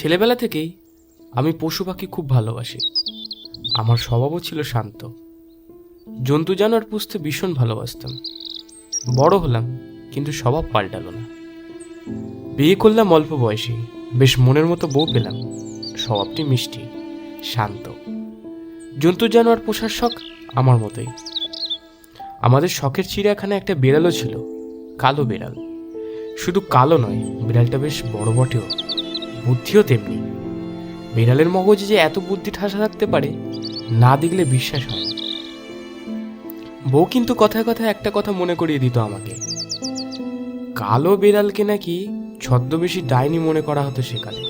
ছেলেবেলা থেকেই আমি পশু পাখি খুব ভালোবাসি। আমার স্বভাবও ছিল শান্ত। জন্তু জানোয়ার পুষতে ভীষণ ভালোবাসতাম। বড় হলাম, কিন্তু স্বভাব পাল্টালো না। বিয়ে করলাম অল্প বয়সে বেশ মনের মতো বউ পেলাম। স্বভাবটি মিষ্টি, শান্ত। জন্তু জানোয়ার পোষার শখ আমার মতোই। আমাদের শখের চিড়িয়াখানায় একটা বিড়ালও ছিল, কালো বিড়াল। শুধু কালো নয়, বিড়ালটা বেশ বড় বটেও। বুদ্ধিও তেমনি। বিড়ালের মগজে যে এত বুদ্ধি ঠাসা থাকতে পারে, না দেখলে বিশ্বাস হয় বউ কিন্তু কথায় কথায় একটা কথা মনে করিয়ে দিত আমাকে। কালো বিড়ালকে নাকি ছদ্মবেশী ডাইনি মনে করা হতো সেকালে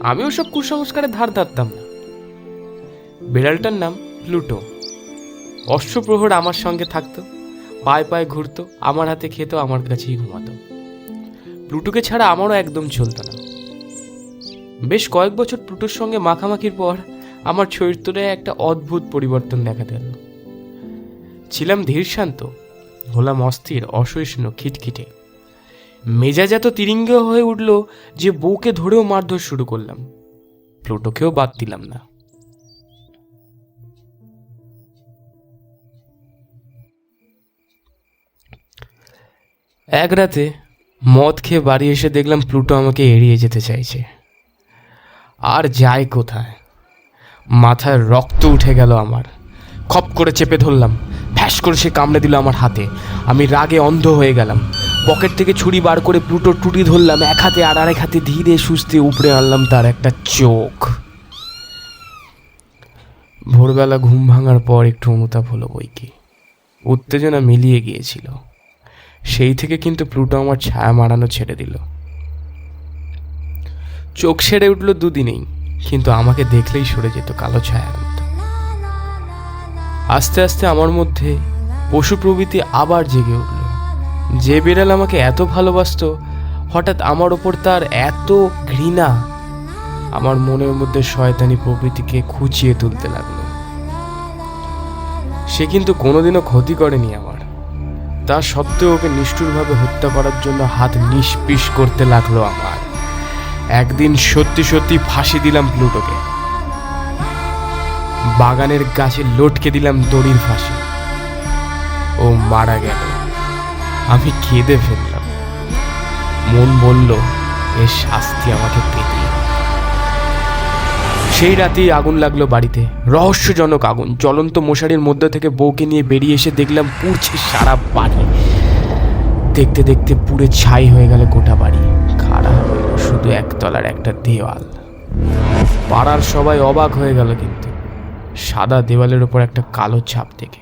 আমি ওসব কুসংস্কারে ধার ধারতাম না। বিড়ালটার নাম প্লুটো। অশ্বপ্রহর আমার সঙ্গে থাকতো, পায়ে পায়ে ঘুরতো, আমার হাতে খেতো, আমার কাছেই ঘুমাতো। প্লুটোকে ছাড়া আমারও একদম চলতো না। বেশ কয়েক বছর প্লুটোর সঙ্গে মাখামাখির পর আমার চরিত্রে একটা অদ্ভুত পরিবর্তন দেখা দিল। ছিলাম ধীর শান্ত, হলাম অস্থির, অসহিষ্ণু, খিটখিটে। মেজাজ এত তিরিঙ্গ হয়ে উঠল যে বউকে ধরেও মারধর শুরু করলাম। প্লুটোকেও বাদ দিলাম না। এক রাতে মদ খেয়ে বাড়ি এসে দেখলাম প্লুটো আমাকে এড়িয়ে যেতে চাইছে। আর যায় কোথায়? মাথায় রক্ত উঠে গেল আমার। খপ করে চেপে ধরলাম। ফ্যাস করে সে কামড়ে দিল আমার হাতে। আমি রাগে অন্ধ হয়ে গেলাম। পকেট থেকে ছুরি বার করে প্লুটোর টুটি ধরলাম। এক হাতে আর আরেক হাতে ধীরে সুস্থে উপড়ে আনলাম তার একটা চোখ। ভোরবেলা ঘুম ভাঙার পর একটু অনুতাপ হলো বই কি উত্তেজনা মিলিয়ে গিয়েছিল। সেই থেকে কিন্তু প্লুটো আমার ছায়া মারানো ছেড়ে দিল। চোখ সেরে উঠল দুদিনেই, কিন্তু আমাকে দেখলেই সরে যেত কালো ছায়ার মতো। আস্তে আস্তে আমার মধ্যে পশু প্রবৃত্তি আবার জেগে উঠল। যে বিড়াল আমাকে এত ভালোবাসত, হঠাৎ আমার ওপর তার এত ঘৃণা, আমার মনের মধ্যে শয়তানি প্রবৃত্তিকে খুঁচিয়ে তুলতে লাগল। সে কিন্তু কোনোদিনও ক্ষতি করেনি আমার। তা সত্ত্বেও ওকে নিষ্ঠুরভাবে হত্যা করার জন্য হাত নিষ্পিস করতে লাগল আমার। একদিন সত্যি সত্যি ফাঁসি দিলাম প্লুটোকে। বাগানের গাছে লটকে দিলাম দড়ির ফাঁসি। ও মারা গেল। আমি কেঁদে ফেললাম। মন বলল এর শাস্তি আমাকে পেতে সেই রাতেই আগুন লাগল বাড়িতে। রহস্যজনক আগুন। জ্বলন্ত মশারির মধ্যে থেকে বউকে নিয়ে বেরিয়ে এসে দেখলাম পুড়ছে সারা বাড়ি। দেখতে দেখতে পুড়ে ছাই হয়ে গেল গোটা বাড়ি। হইল শুধু একতলার একটা দেওয়াল। পাড়ার সবাই অবাক হয়ে গেল কিন্তু। সাদা দেওয়ালের ওপর একটা কালো ছাপ দেখে।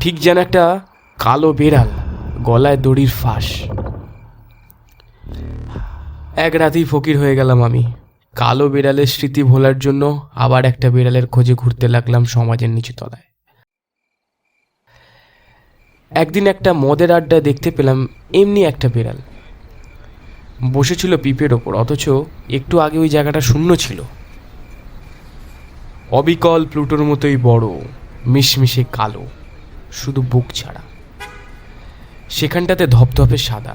ঠিক যেন একটা কালো বেড়াল গলায় দড়ির ফাঁস। এক রাতেই ফকির হয়ে গেলাম আমি। কালো বিড়ালের স্মৃতি ভোলার জন্য আবার একটা বিড়ালের খোঁজে ঘুরতে লাগলাম সমাজের নিচু তলায়। একদিন একটা মদের আড্ডা দেখতে পেলাম, এমনি একটা বিড়াল। বসেছিল পিপের ওপর, অথচ একটু আগে ওই জায়গাটা শূন্য ছিল। অবিকল প্লুটোর মতোই বড়, মিশমিশে কালো, শুধু বুক ছাড়া। সেখানটাতে ধপধপে সাদা।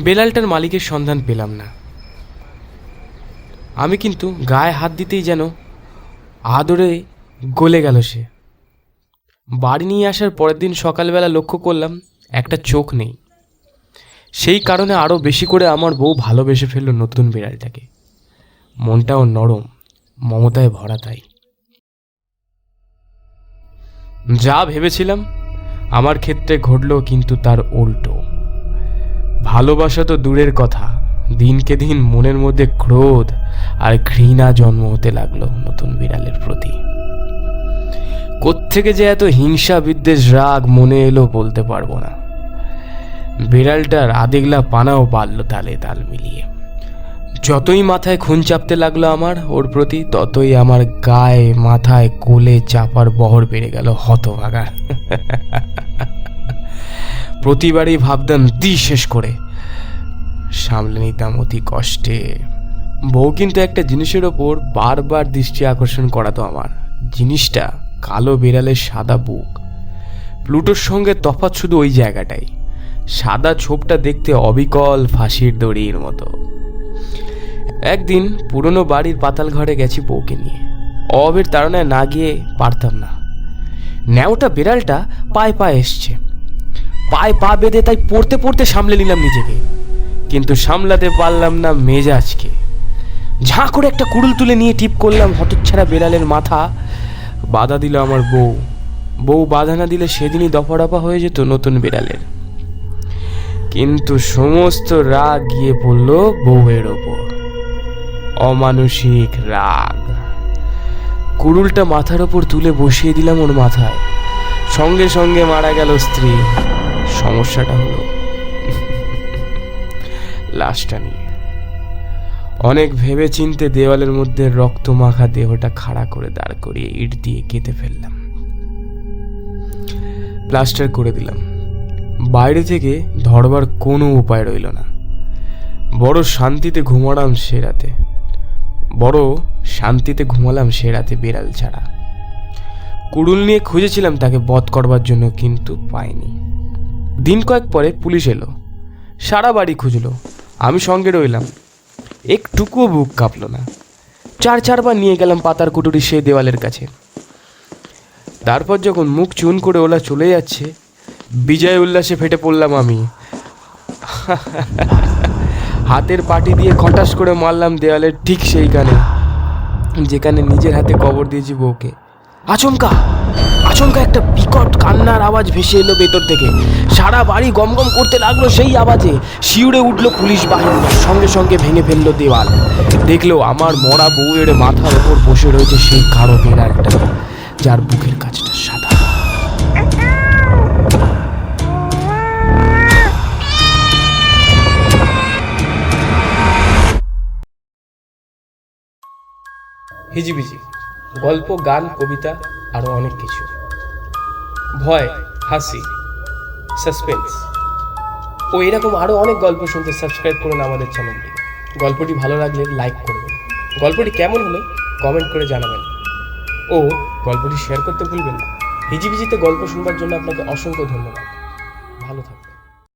বেলালটার মালিকের সন্ধান পেলাম না। আমি কিন্তু গায়ে হাত দিতেই যেন আদরে গলে গেল সে। বাড়ি নিয়ে আসার পরের দিন সকালবেলা লক্ষ্য করলাম একটা চোখ নেই। সেই কারণে আরও বেশি করে আমার বউ ভালোবেসে ফেলল নতুন বিড়ালটাকে। মনটাও নরম, মমতায় ভরা তাই। যা ভেবেছিলাম, আমার ক্ষেত্রে ঘটল কিন্তু তার উল্টো। ভালোবাসা তো দূরের কথা, দিনকে দিন মনের মধ্যে ক্রোধ আর ঘৃণা জন্ম হতে লাগল নতুন বিড়ালের প্রতি। কোত্থেকে যে এত হিংসা বিদ্বেষ রাগ মনে এলো বলতে পারব না। বিড়ালটার আদেগলা পানাও বাড়লো তালে তাল মিলিয়ে। যতই মাথায় খুন চাপতে লাগল আমার ওর প্রতি, ততই আমার গায়ে, মাথায়, কোলে চাপার বহর বেড়ে গেল হতভাগার প্রতিবারই ভাবতাম দি শেষ করে। সামলে নিতাম অতি কষ্টে। বউ কিন্তু একটা জিনিসের ওপর বারবার দৃষ্টি আকর্ষণ করাতো আমার। জিনিসটা কালো বিড়ালের সাদা বুক। প্লুটোর সঙ্গে তফাৎ শুধু ওই জায়গাটাই। সাদা ছোপটা দেখতে অবিকল ফাঁসির দড়ির মতো। একদিন পুরনো বাড়ির পাতাল ঘরে গেছি বউকে নিয়ে। অভাবের তাড়নায় না গিয়ে পারতাম না। ন্যাওটা বিড়ালটা পায়ে পায়ে এসছে। পায়ে পা বেঁধে তাই পড়তে পড়তে সামলে নিলাম নিজেকে। কিন্তু সামলাতে পারলাম না মেজাজকে। ঝাঁ করে একটা কুড়ুল তুলে নিয়ে টিপ করলাম হতচ্ছাড়া বেড়ালের মাথা। বাধা দিল আমার বউ। বউ বাধা না দিলে সেদিনই দফা রফা হয়ে যেত নতুন বিড়ালের। কিন্তু সমস্ত রাগ গিয়ে পড়ল বউয়ের ওপর। অমানসিক রাগ। কুড়ুলটা মাথার ওপর তুলে বসিয়ে দিলাম ওর মাথায়। সঙ্গে সঙ্গে মারা গেল স্ত্রী। সমস্যাটা হলো লাশটা নিয়ে। অনেক ভেবে চিনতে দেওয়ালের মধ্যে রক্ত মাখা দেহটা খাড়া করে দাঁড় করিয়ে ইট দিয়ে কেটে ফেললাম। প্লাস্টার করে দিলাম। বাইরে থেকে ধরবার কোনো উপায় রইল না। বড় শান্তিতে ঘুমালাম সে রাতে। বড় শান্তিতে ঘুমালাম সে রাতে বিড়াল ছাড়া। কুড়ুল নিয়ে খুঁজেছিলাম তাকে বধ করবার জন্য, কিন্তু পাইনি। দিন কয়েক পরে পুলিশ এলো। সারা বাড়ি খুঁজলো। আমি সঙ্গে রইলাম। একটুকুও বুক কাঁপলো না। চার চারবার নিয়ে গেলাম পাতার কুটুরি সেই দেওয়ালের কাছে। তারপর যখন মুখ চুন করে ওলা চলে যাচ্ছে বিজয় উল্লাসে ফেটে পড়লাম আমি। হাতের পাটি দিয়ে খটাস করে মারলাম দেওয়ালের ঠিক সেইখানে, যেখানে নিজের হাতে কবর দিয়েছি বউকে। আচমকা! আচমকা একটা বিকট কান্নার আওয়াজ ভেসে এলো ভেতর থেকে। সারা বাড়ি গমগম করতে লাগল সেই আওয়াজে। শিউরে উঠল পুলিশ বাহিনী, সঙ্গে সঙ্গে ভেঙে ফেলল দেওয়াল। দেখল আমার মরা বউয়ের মাথার ওপর বসে রয়েছে সেই কারও কালো একটা যার বুকের কাছটা হিজিবিজি, গল্প, গান, কবিতা আরও অনেক কিছু। ভয়, হাসি সাসপেন্স ও এরকম আরও অনেক গল্প শুনতে সাবস্ক্রাইব করুন আমাদের চ্যানেলটি গল্পটি ভালো লাগলে লাইক করবেন গল্পটি কেমন হলো কমেন্ট করে জানাবেন। ও গল্পটি শেয়ার করতে ভুলবেন না। হিজিবিজিতে গল্প শুনবার জন্য আপনাকে অসংখ্য ধন্যবাদ। ভালো থাকুন।